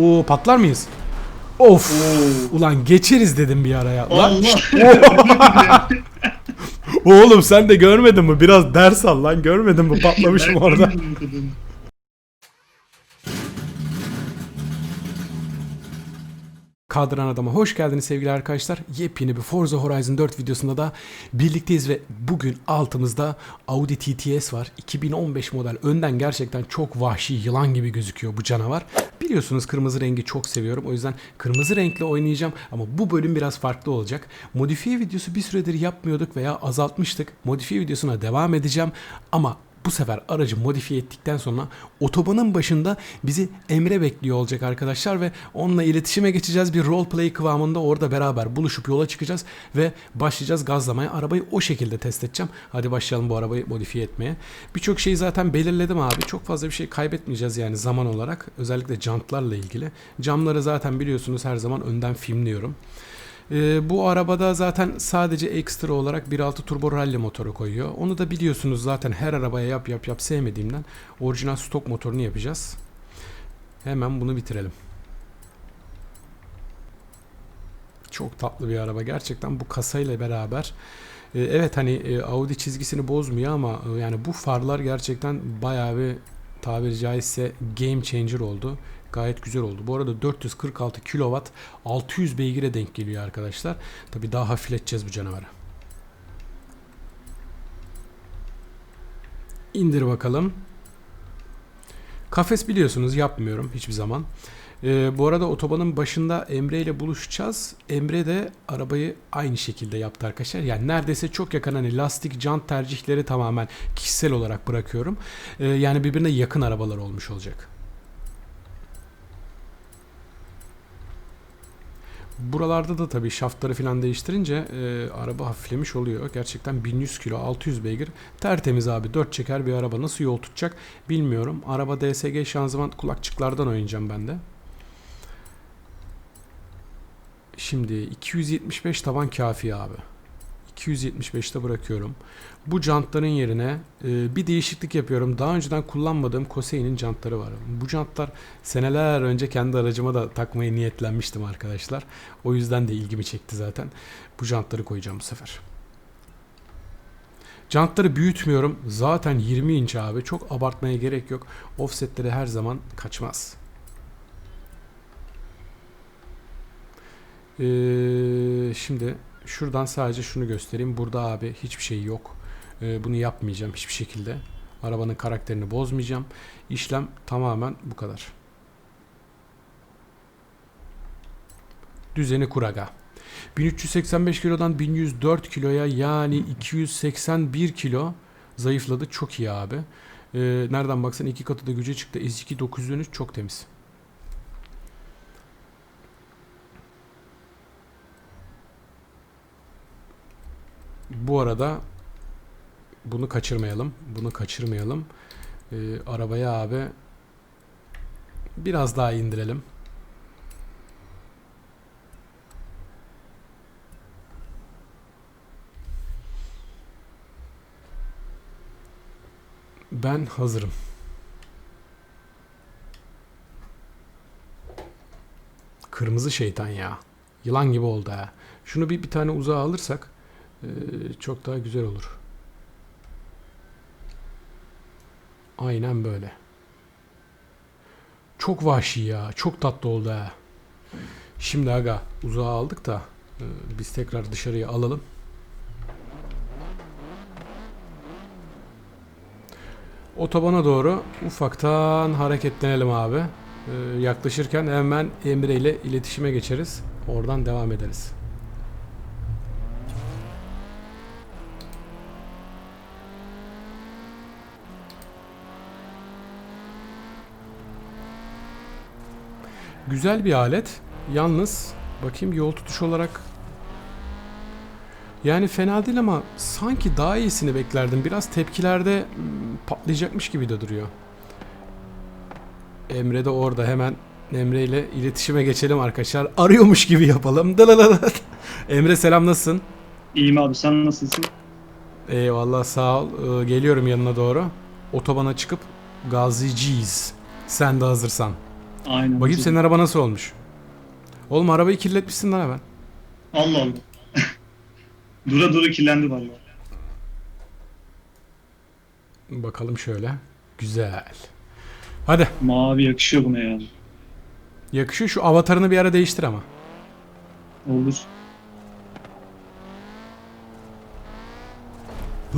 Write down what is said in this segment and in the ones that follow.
Oo patlar mıyız? Of. Oo. Ulan geçeriz dedim bir araya. Lan Allah. oğlum sen de görmedin mi? Biraz ders al lan. Görmedin mi? Patlamışım orada. Kadran Adam'a hoş geldiniz sevgili arkadaşlar. Yepyeni bir Forza Horizon 4 videosunda da birlikteyiz ve bugün altımızda Audi TTS var. 2015 model. Önden gerçekten çok vahşi yılan gibi gözüküyor bu canavar. Biliyorsunuz kırmızı rengi çok seviyorum. O yüzden kırmızı renkle oynayacağım ama bu bölüm biraz farklı olacak. Modifiye videosu bir süredir yapmıyorduk veya azaltmıştık. Modifiye videosuna devam edeceğim ama bu sefer aracı modifiye ettikten sonra otobanın başında bizi Emre bekliyor olacak arkadaşlar ve onunla iletişime geçeceğiz. Bir roleplay kıvamında orada beraber buluşup yola çıkacağız ve başlayacağız gazlamaya. Arabayı o şekilde test edeceğim. Hadi başlayalım bu arabayı modifiye etmeye. Birçok şeyi zaten belirledim abi. Çok fazla bir şey kaybetmeyeceğiz yani zaman olarak. Özellikle jantlarla ilgili. Camları zaten biliyorsunuz her zaman önden filmliyorum. Ee, bu arabada zaten sadece ekstra olarak 1.6 turbo rally motoru koyuyor. Onu da biliyorsunuz zaten her arabaya yap yap yap sevmediğimden orijinal stok motorunu yapacağız. Hemen bunu bitirelim. Çok tatlı bir araba gerçekten bu kasayla beraber. Ee, evet hani e, Audi çizgisini bozmuyor ama e, yani bu farlar gerçekten bayağı bir tabiri caizse game changer oldu. Gayet güzel oldu. Bu arada 446 kW 600 beygire denk geliyor arkadaşlar. Tabi daha hafifleteceğiz bu canavarı. İndir bakalım. Kafes biliyorsunuz yapmıyorum hiçbir zaman. Ee, bu arada otobanın başında Emre ile buluşacağız. Emre de arabayı aynı şekilde yaptı arkadaşlar. Yani neredeyse çok yakın hani lastik jant tercihleri tamamen kişisel olarak bırakıyorum. Ee, yani birbirine yakın arabalar olmuş olacak. Buralarda da tabii şaftları falan değiştirince e, araba hafiflemiş oluyor. Gerçekten 1100 kilo 600 beygir tertemiz abi 4 çeker bir araba nasıl yol tutacak bilmiyorum. Araba DSG şanzıman kulakçıklardan oynayacağım ben de. Şimdi 275 taban kafi abi. 275'te bırakıyorum. Bu jantların yerine e, bir değişiklik yapıyorum. Daha önceden kullanmadığım Kosei'nin jantları var. Bu jantlar seneler önce kendi aracıma da takmayı niyetlenmiştim arkadaşlar. O yüzden de ilgimi çekti zaten. Bu jantları koyacağım bu sefer. Jantları büyütmüyorum. Zaten 20 inç abi. Çok abartmaya gerek yok. Offsetleri her zaman kaçmaz. Ee, şimdi şuradan sadece şunu göstereyim. Burada abi hiçbir şey yok. Ee, bunu yapmayacağım hiçbir şekilde. Arabanın karakterini bozmayacağım. İşlem tamamen bu kadar. Düzeni kuraga. 1385 kilodan 1104 kiloya yani 281 kilo zayıfladı. Çok iyi abi. Ee, nereden baksan iki katı da güce çıktı. S2 913 çok temiz. Bu arada bunu kaçırmayalım. Bunu kaçırmayalım. Ee, arabaya abi biraz daha indirelim. Ben hazırım. Kırmızı şeytan ya. Yılan gibi oldu ha. Şunu bir, bir tane uzağa alırsak çok daha güzel olur. Aynen böyle. Çok vahşi ya. Çok tatlı oldu ha. Şimdi aga uzağa aldık da e, biz tekrar dışarıya alalım. Otobana doğru ufaktan hareketlenelim abi. Ee, yaklaşırken hemen Emre ile iletişime geçeriz. Oradan devam ederiz. Güzel bir alet. Yalnız bakayım yol tutuş olarak yani fena değil ama sanki daha iyisini beklerdim. Biraz tepkilerde hmm, patlayacakmış gibi de duruyor. Emre de orada hemen Emre ile iletişime geçelim arkadaşlar. Arıyormuş gibi yapalım. Dalalala. Emre selam nasılsın? İyiyim abi sen nasılsın? Eyvallah sağ ol. Ee, geliyorum yanına doğru. Otobana çıkıp gazlayacağız. Sen de hazırsan. Aynen. Bakayım senin araba nasıl olmuş. Oğlum arabayı kirletmişsin lan hemen. Allah Allah. dura dura kirlendi valla. Bakalım şöyle. Güzel. Hadi. Mavi yakışıyor buna ya. Yakışıyor. Şu avatarını bir ara değiştir ama. Olur.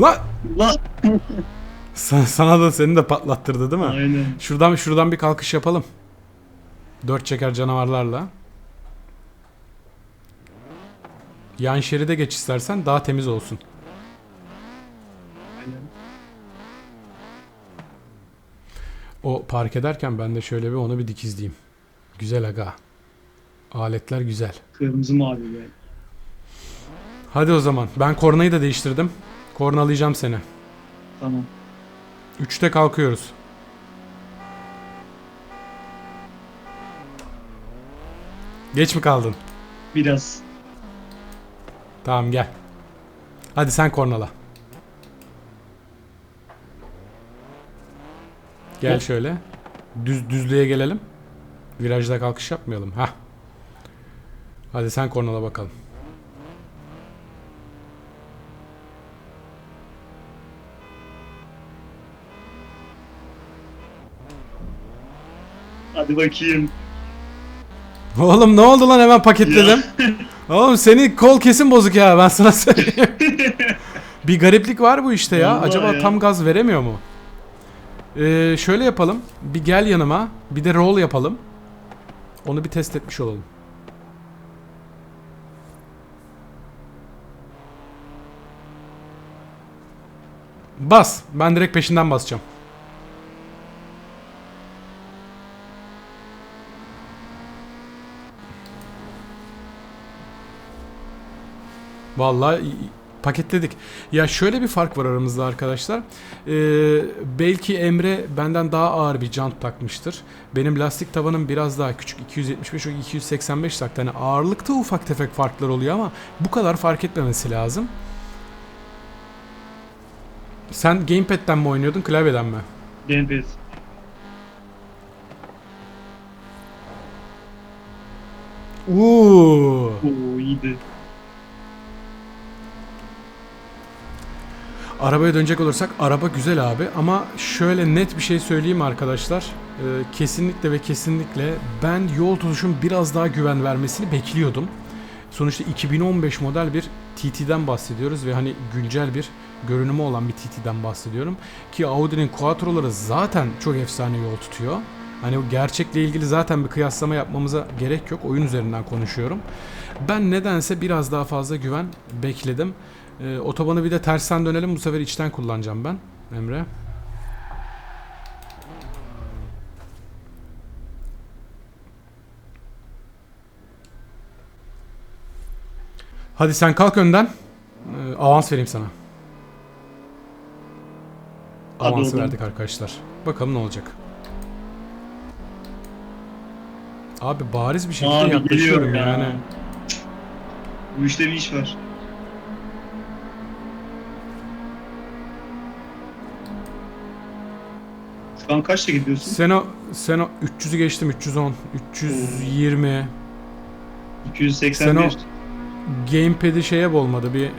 La! La. Sa- sana da seni de patlattırdı değil mi? Aynen. Şuradan şuradan bir kalkış yapalım. Dört çeker canavarlarla. Yan şeride geç istersen daha temiz olsun. O park ederken ben de şöyle bir onu bir dikizleyeyim. Güzel aga. Aletler güzel. Kırmızı mavi be. Hadi o zaman. Ben kornayı da değiştirdim. Kornalayacağım seni. Tamam. Üçte kalkıyoruz. Geç mi kaldın? Biraz. Tamam gel. Hadi sen kornala. Gel Hop. şöyle. Düz düzlüğe gelelim. Virajda kalkış yapmayalım. Ha. Hadi sen kornala bakalım. Hadi bakayım. Oğlum ne oldu lan hemen paketledim. Oğlum senin kol kesin bozuk ya ben sana söyleyeyim. bir gariplik var bu işte ya. Vallahi Acaba ya. tam gaz veremiyor mu? Ee, şöyle yapalım. Bir gel yanıma. Bir de roll yapalım. Onu bir test etmiş olalım. Bas. Ben direkt peşinden basacağım. Vallahi paketledik. Ya şöyle bir fark var aramızda arkadaşlar. Ee, belki Emre benden daha ağır bir jant takmıştır. Benim lastik tavanım biraz daha küçük. 275 o 285 taktı. Hani ağırlıkta ufak tefek farklar oluyor ama bu kadar fark etmemesi lazım. Sen gamepad'den mi oynuyordun, klavyeden mi? Gamepad. Uuu. Oo iyiydi. Arabaya dönecek olursak araba güzel abi ama şöyle net bir şey söyleyeyim arkadaşlar. Ee, kesinlikle ve kesinlikle ben yol tutuşun biraz daha güven vermesini bekliyordum. Sonuçta 2015 model bir TT'den bahsediyoruz ve hani güncel bir görünümü olan bir TT'den bahsediyorum. Ki Audi'nin Quattro'ları zaten çok efsane yol tutuyor. Hani o gerçekle ilgili zaten bir kıyaslama yapmamıza gerek yok. Oyun üzerinden konuşuyorum. Ben nedense biraz daha fazla güven bekledim. Ee, otobanı bir de tersten dönelim. Bu sefer içten kullanacağım ben. Emre. Hadi sen kalk önden. Ee, avans vereyim sana. Oğlum. verdik arkadaşlar. Bakalım ne olacak. Abi bariz bir şekilde Abi yaklaşıyorum geliyorum ya. yani. Bu işte bir iş var. Şu an kaçta gidiyorsun? Sen o, sen o 300'ü geçtim 310, 320. 281. Gamepad'i şeye bolmadı bir e,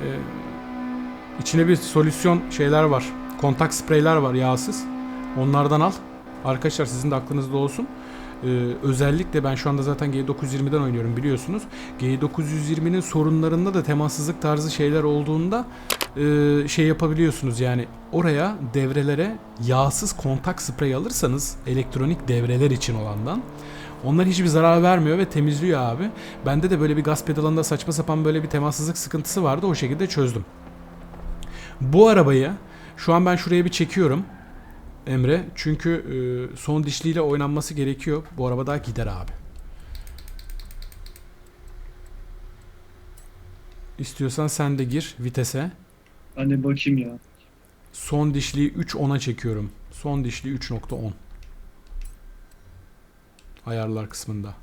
içine bir solüsyon şeyler var. Kontak spreyler var yağsız. Onlardan al. Arkadaşlar sizin de aklınızda olsun. Ee, özellikle ben şu anda zaten G920'den oynuyorum biliyorsunuz. G920'nin sorunlarında da temassızlık tarzı şeyler olduğunda e, şey yapabiliyorsunuz yani oraya devrelere yağsız kontak sprey alırsanız elektronik devreler için olandan onlar hiçbir zarar vermiyor ve temizliyor abi. Bende de böyle bir gaz pedalında saçma sapan böyle bir temassızlık sıkıntısı vardı. O şekilde çözdüm. Bu arabayı şu an ben şuraya bir çekiyorum. Emre. Çünkü e, son dişliyle oynanması gerekiyor. Bu araba daha gider abi. İstiyorsan sen de gir vitese. De bakayım ya. Son dişliyi 3.10'a çekiyorum. Son dişliği 3.10. Ayarlar kısmında.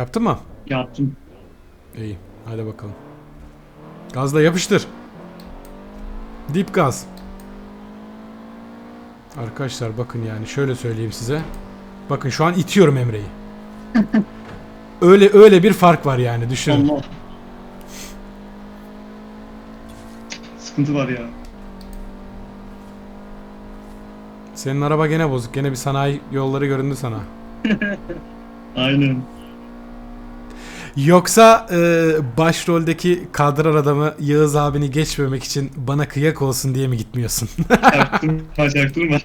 Yaptın mı? Yaptım. İyi. Hadi bakalım. Gazla yapıştır. Dip gaz. Arkadaşlar bakın yani şöyle söyleyeyim size. Bakın şu an itiyorum Emre'yi. öyle öyle bir fark var yani düşünün. Allah. Sıkıntı var ya. Senin araba gene bozuk. Gene bir sanayi yolları göründü sana. Aynen. Yoksa e, başroldeki kadran adamı Yağız abini geçmemek için bana kıyak olsun diye mi gitmiyorsun? Çaktırma çaktırma.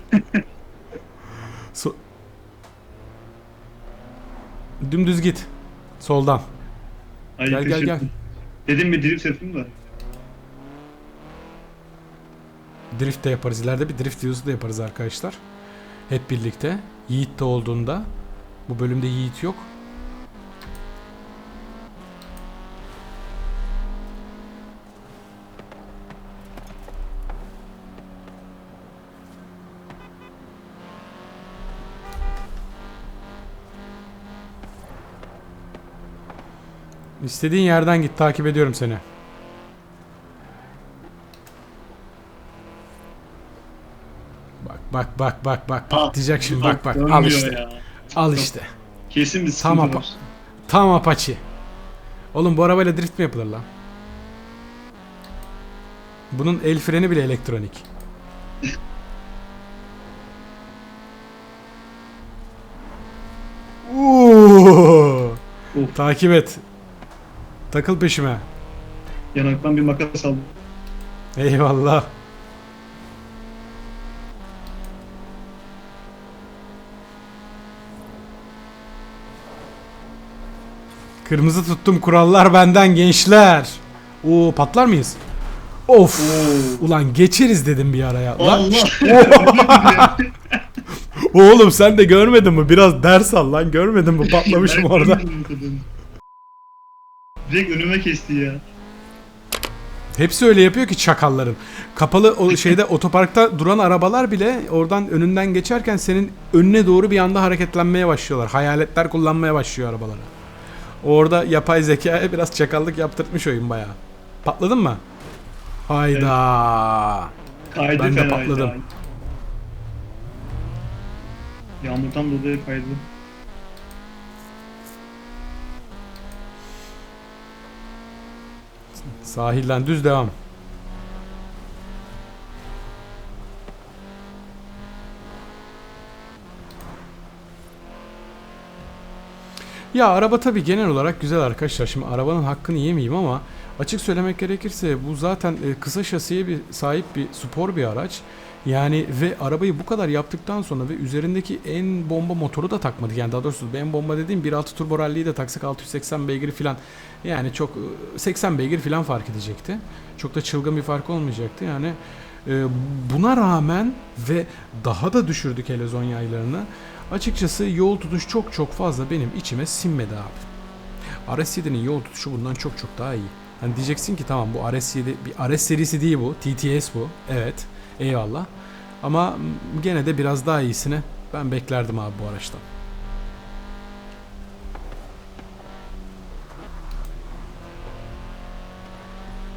So- Dümdüz git. Soldan. Ay, Gel, gel, gel. Dedim mi drift yapayım da. Drift de yaparız. İleride bir drift videosu da yaparız arkadaşlar. Hep birlikte. Yiğit de olduğunda. Bu bölümde Yiğit yok. İstediğin yerden git. Takip ediyorum seni. Bak bak bak bak bak patlayacak şimdi bak bak al işte Ya. al işte Kesin bir Tamam, var. tam apaçi Oğlum bu arabayla drift mi yapılır lan? Bunun el freni bile elektronik. Takip et. Takıl peşime. Yanaktan bir makas aldım. Eyvallah. Kırmızı tuttum kurallar benden gençler. Oo patlar mıyız? Of. Oo. Ulan geçeriz dedim bir araya. Lan, Allah. oğlum sen de görmedin mi? Biraz ders al lan. Görmedin mi? Patlamışım orada. Direkt önüme kesti ya. Hepsi öyle yapıyor ki çakalların. Kapalı o şeyde otoparkta duran arabalar bile oradan önünden geçerken senin önüne doğru bir anda hareketlenmeye başlıyorlar. Hayaletler kullanmaya başlıyor arabaları. Orada yapay zekaya biraz çakallık yaptırtmış oyun bayağı. Patladın mı? Hayda. Kaydı Ben de fena patladım. Yağmurdan dolayı kaydı. Sahilden düz devam. Ya araba tabi genel olarak güzel arkadaşlar. Şimdi arabanın hakkını yemeyeyim ama açık söylemek gerekirse bu zaten e, kısa şasiye bir sahip bir spor bir araç. Yani ve arabayı bu kadar yaptıktan sonra ve üzerindeki en bomba motoru da takmadık. Yani daha doğrusu en bomba dediğim 1.6 turbo rally'yi de taksak 680 beygir falan. Yani çok e, 80 beygir falan fark edecekti. Çok da çılgın bir fark olmayacaktı. Yani e, buna rağmen ve daha da düşürdük helezon yaylarını. Açıkçası yol tutuş çok çok fazla benim içime sinmedi abi. RS7'nin yol tutuşu bundan çok çok daha iyi. Hani diyeceksin ki tamam bu RS7 bir RS serisi değil bu. TTS bu. Evet. Eyvallah. Ama gene de biraz daha iyisini ben beklerdim abi bu araçtan.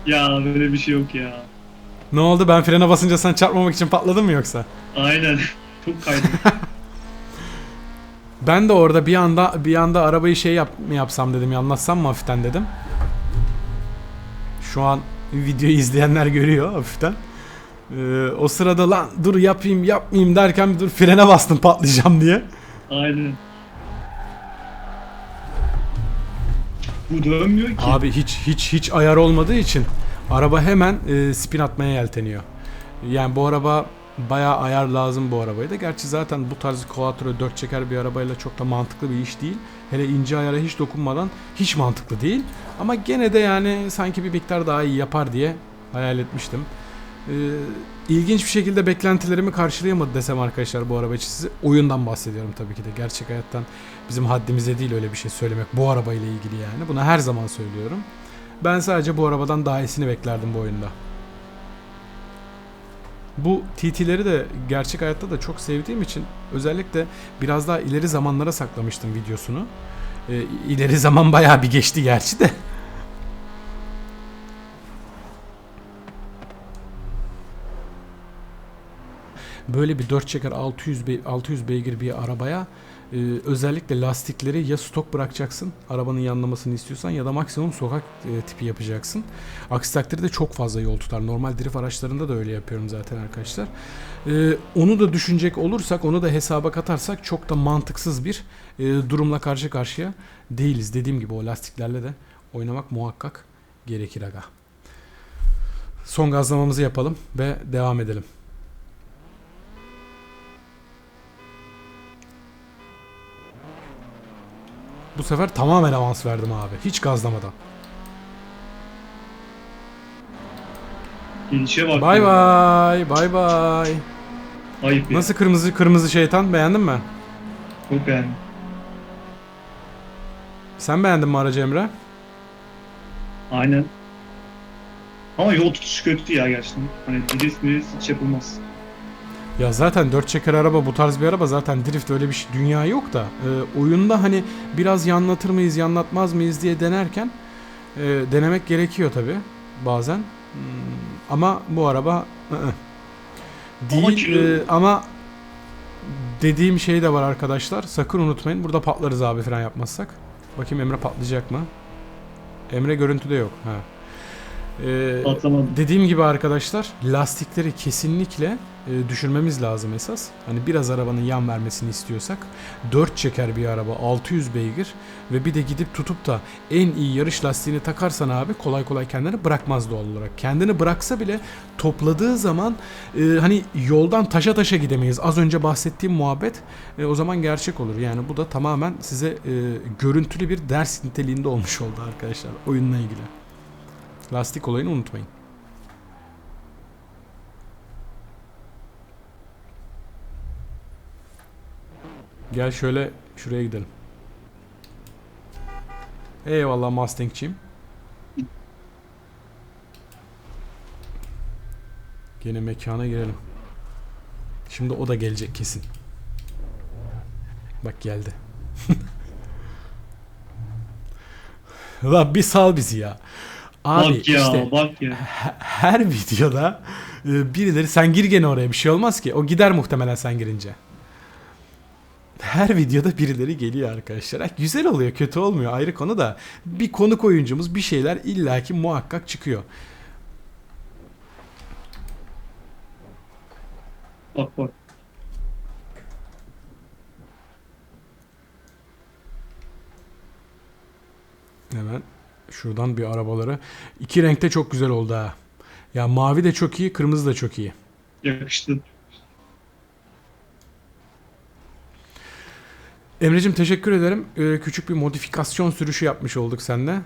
Ya böyle bir şey yok ya. Ne oldu ben frene basınca sen çarpmamak için patladın mı yoksa? Aynen. Çok kaydı. Ben de orada bir anda bir anda arabayı şey yap, mı yapsam dedim anlatsam mı hafiften dedim. Şu an videoyu izleyenler görüyor hafiften. Ee, o sırada lan dur yapayım yapmayayım derken dur frene bastım patlayacağım diye. Aynen. Bu dönmüyor ki. Abi hiç hiç hiç ayar olmadığı için araba hemen e, spin atmaya yelteniyor. Yani bu araba bayağı ayar lazım bu arabayı da. Gerçi zaten bu tarz quattro 4 çeker bir arabayla çok da mantıklı bir iş değil. Hele ince ayara hiç dokunmadan hiç mantıklı değil. Ama gene de yani sanki bir miktar daha iyi yapar diye hayal etmiştim. Ee, ilginç bir şekilde beklentilerimi karşılayamadı desem arkadaşlar bu araba için size. Oyundan bahsediyorum tabii ki de. Gerçek hayattan bizim haddimize değil öyle bir şey söylemek bu arabayla ilgili yani. Buna her zaman söylüyorum. Ben sadece bu arabadan daha iyisini beklerdim bu oyunda. Bu TT'leri de gerçek hayatta da çok sevdiğim için özellikle biraz daha ileri zamanlara saklamıştım videosunu. E, ileri zaman bayağı bir geçti gerçi de. Böyle bir 4 çeker 600 be- 600 beygir bir arabaya e, özellikle lastikleri ya stok bırakacaksın arabanın yanlamasını istiyorsan ya da maksimum sokak e, tipi yapacaksın. Aksi takdirde çok fazla yol tutar. Normal drift araçlarında da öyle yapıyorum zaten arkadaşlar. E, onu da düşünecek olursak onu da hesaba katarsak çok da mantıksız bir e, durumla karşı karşıya değiliz. Dediğim gibi o lastiklerle de oynamak muhakkak gerekir aga. Son gazlamamızı yapalım ve devam edelim. Bu sefer tamamen avans verdim abi. Hiç gazlamadan. Gelişe bak. Bay bay. Bay bay. Ayıp ya. Nasıl kırmızı kırmızı şeytan beğendin mi? Çok beğendim. Sen beğendin mi aracı Emre? Aynen. Ama yol tutuşu kötü ya gerçekten. Hani drift drift hiç yapılmaz. Ya zaten dört çeker araba bu tarz bir araba zaten drift öyle bir şey, dünya yok da e, oyunda hani biraz yanlatır mıyız yanlatmaz mıyız diye denerken e, denemek gerekiyor tabi bazen Hmm, ama bu araba ı-ı. değil Ama kilo- e, ama dediğim şey de var arkadaşlar sakın unutmayın burada patlarız abi fren yapmazsak bakayım Emre patlayacak mı Emre görüntüde yok ha. E, Patlamadım. Dediğim gibi arkadaşlar lastikleri kesinlikle e, düşürmemiz lazım esas. Hani biraz arabanın yan vermesini istiyorsak 4 çeker bir araba 600 beygir ve bir de gidip tutup da en iyi yarış lastiğini takarsan abi kolay kolay kendini bırakmaz doğal olarak. Kendini bıraksa bile topladığı zaman e, hani yoldan taşa taşa gidemeyiz. Az önce bahsettiğim muhabbet e, o zaman gerçek olur. Yani bu da tamamen size e, görüntülü bir ders niteliğinde olmuş oldu arkadaşlar oyunla ilgili. Lastik olayını unutmayın. Gel şöyle şuraya gidelim. Eyvallah Mustang'ciyim. Gene mekana girelim. Şimdi o da gelecek kesin. Bak geldi. Lan bir sal bizi ya. Abi bak ya işte bak ya. he- her videoda e, birileri sen gir gene oraya bir şey olmaz ki. O gider muhtemelen sen girince. Her videoda birileri geliyor arkadaşlar. Güzel oluyor, kötü olmuyor ayrı konu da. Bir konuk oyuncumuz bir şeyler illaki muhakkak çıkıyor. Bak bak. Hemen şuradan bir arabaları. İki renkte çok güzel oldu ha. Ya mavi de çok iyi, kırmızı da çok iyi. Yakıştı. Emre'cim teşekkür ederim. Ee, küçük bir modifikasyon sürüşü yapmış olduk seninle. Ee,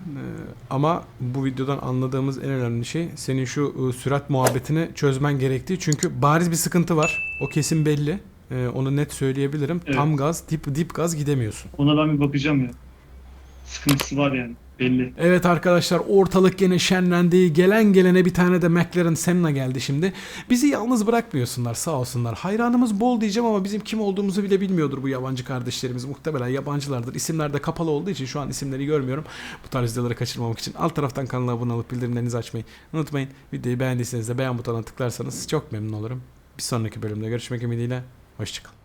ama bu videodan anladığımız en önemli şey senin şu e, sürat muhabbetini çözmen gerektiği. Çünkü bariz bir sıkıntı var. O kesin belli. Ee, onu net söyleyebilirim. Evet. Tam gaz, dip dip gaz gidemiyorsun. Ona ben bir bakacağım ya. Sıkıntısı var yani. Belli. Evet arkadaşlar ortalık gene şenlendi. Gelen gelene bir tane de McLaren Senna geldi şimdi. Bizi yalnız bırakmıyorsunlar sağ olsunlar. Hayranımız bol diyeceğim ama bizim kim olduğumuzu bile bilmiyordur bu yabancı kardeşlerimiz. Muhtemelen yabancılardır. İsimler de kapalı olduğu için şu an isimleri görmüyorum. Bu tarz videoları kaçırmamak için alt taraftan kanala abone olup bildirimlerinizi açmayı unutmayın. Videoyu beğendiyseniz de beğen butonuna tıklarsanız çok memnun olurum. Bir sonraki bölümde görüşmek ümidiyle. Hoşçakalın.